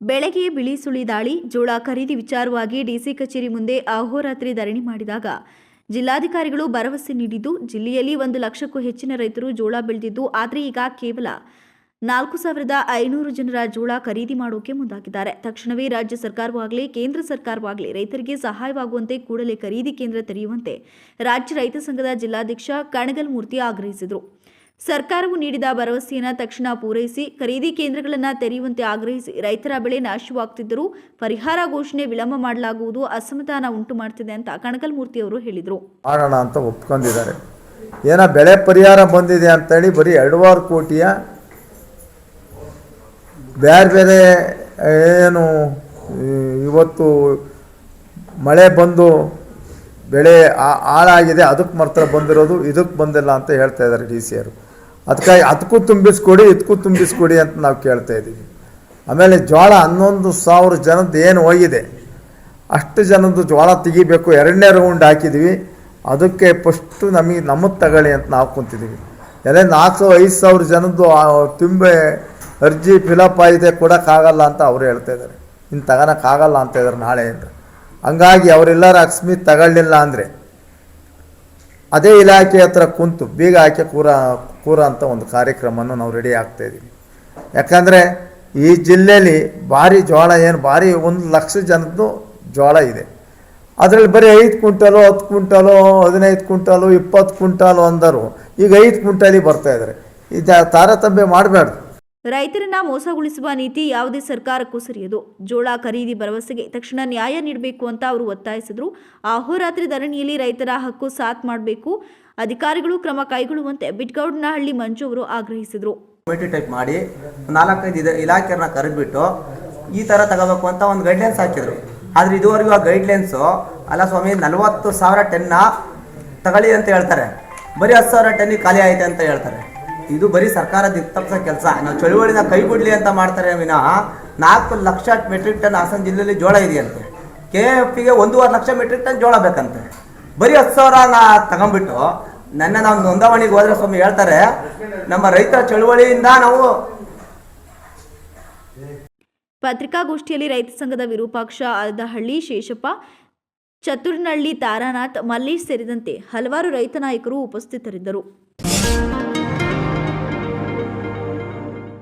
ಬೆಳಗ್ಗೆ ಬಿಳಿ ಸುಳಿ ದಾಳಿ, ಜೋಳ ಖರೀದಿ ವಿಚಾರವಾಗಿ ಡಿಸಿ ಕಚೇರಿ ಮುಂದೆ ಅಹೋರಾತ್ರಿ ಧರಣಿ ಮಾಡಿದಾಗ ಜಿಲ್ಲಾಧಿಕಾರಿಗಳು ಭರವಸೆ ನೀಡಿದ್ದು, ಜಿಲ್ಲೆಯಲ್ಲಿ ಒಂದು ಲಕ್ಷಕ್ಕೂ ಹೆಚ್ಚಿನ ರೈತರು ಜೋಳ ಬೆಳೆದಿದ್ದು, ಆದರೆ ಈಗ ಕೇವಲ ನಾಲ್ಕು ಸಾವಿರದ ಐನೂರು ಜನರ ಜೋಳ ಖರೀದಿ ಮಾಡೋಕೆ ಮುಂದಾಗಿದ್ದಾರೆ. ತಕ್ಷಣವೇ ರಾಜ್ಯ ಸರ್ಕಾರವಾಗಲಿ, ಕೇಂದ್ರ ಸರ್ಕಾರವಾಗಲಿ ರೈತರಿಗೆ ಸಹಾಯವಾಗುವಂತೆ ಕೂಡಲೇ ಖರೀದಿ ಕೇಂದ್ರ ತೆರೆಯುವಂತೆ ರಾಜ್ಯ ರೈತ ಸಂಘದ ಜಿಲ್ಲಾಧ್ಯಕ್ಷ ಕಣಗಲ್ ಮೂರ್ತಿ ಆಗ್ರಹಿಸಿದರು. ಸರ್ಕಾರವು ನೀಡಿದ ಭರವಸೆಯನ್ನು ತಕ್ಷಣ ಪೂರೈಸಿ ಖರೀದಿ ಕೇಂದ್ರಗಳನ್ನು ತೆರೆಯುವಂತೆ ಆಗ್ರಹಿಸಿ ರೈತರ ಬೆಳೆ ನಾಶವಾಗ್ತಿದ್ದರೂ ಪರಿಹಾರ ಘೋಷಣೆ ವಿಳಂಬ ಮಾಡಲಾಗುವುದು, ಅಸಮಾಧಾನ ಉಂಟು ಮಾಡ್ತಿದೆ ಅಂತ ಕಣಕಲ್ ಮೂರ್ತಿ ಅವರು ಹೇಳಿದರು. ಮಾಡೋಣ ಅಂತ ಒಪ್ಕೊಂಡಿದ್ದಾರೆ. ಏನೋ ಬೆಳೆ ಪರಿಹಾರ ಬಂದಿದೆ ಅಂತೇಳಿ ಬರೀ ಎರಡುವಾರು ಕೋಟಿಯ ಬೇರೆ ಬೇರೆ ಏನು ಇವತ್ತು ಮಳೆ ಬಂದು ಬೆಳೆ ಹಾಳಾಗಿದೆ, ಅದಕ್ಕೆ ಮಾತ್ರ ಬಂದಿರೋದು, ಇದಕ್ಕೆ ಬಂದಿಲ್ಲ ಅಂತ ಹೇಳ್ತಾ ಇದ್ದಾರೆ ಡಿ ಸಿ ಅವರು. ಅದಕ್ಕಾಗಿ ಅದಕ್ಕೂ ತುಂಬಿಸ್ಕೊಡಿ ಇದಕ್ಕೂ ತುಂಬಿಸ್ಕೊಡಿ ಅಂತ ನಾವು ಕೇಳ್ತಾ ಇದ್ದೀವಿ. ಆಮೇಲೆ ಜೋಳ ಹನ್ನೊಂದು ಸಾವಿರ ಜನದ್ದು ಏನು ಹೋಗಿದೆ? ಅಷ್ಟು ಜನದ್ದು ಜೋಳ ತೆಗಿಬೇಕು, ಎರಡನೇ ರೌಂಡ್ ಹಾಕಿದ್ವಿ. ಅದಕ್ಕೆ ಫಸ್ಟು ನಮಗೆ, ನಮ್ಮದು ತಗೊಳ್ಳಿ ಅಂತ ನಾವು ಕುಂತಿದ್ದೀವಿ ಎಲ್ಲ ನಾಲ್ಕು, ಐದು ಸಾವಿರ ಜನದ್ದು ತುಂಬೆ ಅರ್ಜಿ ಫಿಲಪ್ ಆಗಿದೆ, ಕೊಡೋಕ್ಕಾಗಲ್ಲ ಅಂತ ಅವರು ಹೇಳ್ತಾ ಇದ್ದಾರೆ. ಇನ್ನು ತಗೋಳಕ್ಕಾಗಲ್ಲ ಅಂತ ಇದ್ದಾರೆ ನಾಳೆಯಿಂದ ಹಂಗಾಗಿ ಅವರೆಲ್ಲರೂ ಅಕಸ್ಮಾತ್ ತಗೊಳ್ಳಿಲ್ಲ ಅಂದರೆ, ಅದೇ ಇಲಾಖೆ ಹತ್ರ ಕುಂತು, ಬೀಗ ಹಾಕಿ ಕೂರ ಕೂರ ಅಂತ ಒಂದು ಕಾರ್ಯಕ್ರಮವನ್ನು ನಾವು ರೆಡಿ ಆಗ್ತಾಯಿದ್ದೀವಿ ಯಾಕಂದರೆ ಈ ಜಿಲ್ಲೆಯಲ್ಲಿ ಭಾರಿ ಜೋಳ ಏನು ಭಾರಿ ಒಂದು ಲಕ್ಷ ಜನದ್ದು ಜೋಳ ಇದೆ. ಅದರಲ್ಲಿ ಬರೀ ಐದು ಕ್ವಿಂಟಲು, ಹತ್ತು ಕ್ವಿಂಟಲು, ಹದಿನೈದು ಕ್ವಿಂಟಲು, ಇಪ್ಪತ್ತು ಕ್ವಿಂಟಲು ಅಂದರು. ಈಗ ಐದು ಕ್ವಿಂಟಲಿಗೆ ಬರ್ತಾ ಇದ್ದಾರೆ ಇದು ತಾರತಮ್ಯ ಮಾಡಬೇಡ್ದು ರೈತರನ್ನ ಮೋಸಗೊಳಿಸುವ ನೀತಿ ಯಾವುದೇ ಸರ್ಕಾರಕ್ಕೂ ಸರಿಯದು. ಜೋಳ ಖರೀದಿ ಭರವಸೆಗೆ ತಕ್ಷಣ ನ್ಯಾಯ ನೀಡಬೇಕು ಅಂತ ಅವರು ಒತ್ತಾಯಿಸಿದ್ರು. ಅಹೋರಾತ್ರಿ ಧರಣಿಯಲ್ಲಿ ರೈತರ ಹಕ್ಕು ಸಾಥ್ ಮಾಡಬೇಕು. ಅಧಿಕಾರಿಗಳು ಕ್ರಮ ಕೈಗೊಳ್ಳುವಂತೆ ಬಿಟ್ಗೌಡನಹಳ್ಳಿ ಮಂಜು ಅವರು ಆಗ್ರಹಿಸಿದರು. ಕಮಿಟಿ ಟೈಪ್ ಮಾಡಿ ನಾಲ್ಕೈದು ಇದೆ ಇಲಾಖೆಯನ್ನ ಕರೆದ್ಬಿಟ್ಟು ಈ ಥರ ತಗೋಬೇಕು ಅಂತ ಒಂದು ಗೈಡ್ಲೈನ್ಸ್ ಹಾಕಿದ್ರು. ಆದರೆ ಇದುವರೆಗೂ ಆ ಗೈಡ್ಲೈನ್ಸು ಅಲ್ಲ ಸ್ವಾಮಿ, ನಲವತ್ತು ಸಾವಿರ ಟನ್ನ ತಗೊಳ್ಳಿ ಅಂತ ಹೇಳ್ತಾರೆ. ಬರೀ ಹತ್ತು ಸಾವಿರ ಟೆನ್ನಿಗೆ ಖಾಲಿ ಆಯ್ತು ಅಂತ ಹೇಳ್ತಾರೆ. ಇದು ಬರೀ ಸರ್ಕಾರ ದಿಕ್ತಪ್ಸ ಕೆಲಸ. ನಾವು ಚಳುವಳಿನ ಕೈ ಬಿಡಲಿ ಅಂತ ಮಾಡ್ತಾರೆ ವಿನಃ ನಾಲ್ಕು ಲಕ್ಷ ಮೆಟ್ರಿಕ್ ಟನ್ ಹಾಸನ ಜಿಲ್ಲೆಯಲ್ಲಿ ಜೋಳ ಇದೆಯಂತೆ. ಕೆ ಎಫ್ ಪಿಗೆ ಒಂದೂವರೆ ಲಕ್ಷ ಮೆಟ್ರಿಕ್ ಟನ್ ಜೋಳ ಬೇಕಂತೆ. ಬರೀ ಹತ್ತು ಸಾವಿರ ನಾ ತಗೊಂಡ್ಬಿಟ್ಟು ನನ್ನ ನಾವು ನೋಂದಾವಣಿಗೆ ಹೋದ್ರೆ ಸ್ವಾಮಿ ಹೇಳ್ತಾರೆ, ನಮ್ಮ ರೈತ ಚಳುವಳಿಯಿಂದ ನಾವು ಪತ್ರಿಕಾಗೋಷ್ಠಿಯಲ್ಲಿ ರೈತ ಸಂಘದ ವಿರೂಪಾಕ್ಷ ಅರ್ಧಹಳ್ಳಿ ಶೇಷಪ್ಪ ಚತುರ್ನಹಳ್ಳಿ ತಾರಾನಾಥ್, ಮಲ್ಲೇಶ್ ಸೇರಿದಂತೆ ಹಲವಾರು ರೈತ ನಾಯಕರು ಉಪಸ್ಥಿತರಿದ್ದರು.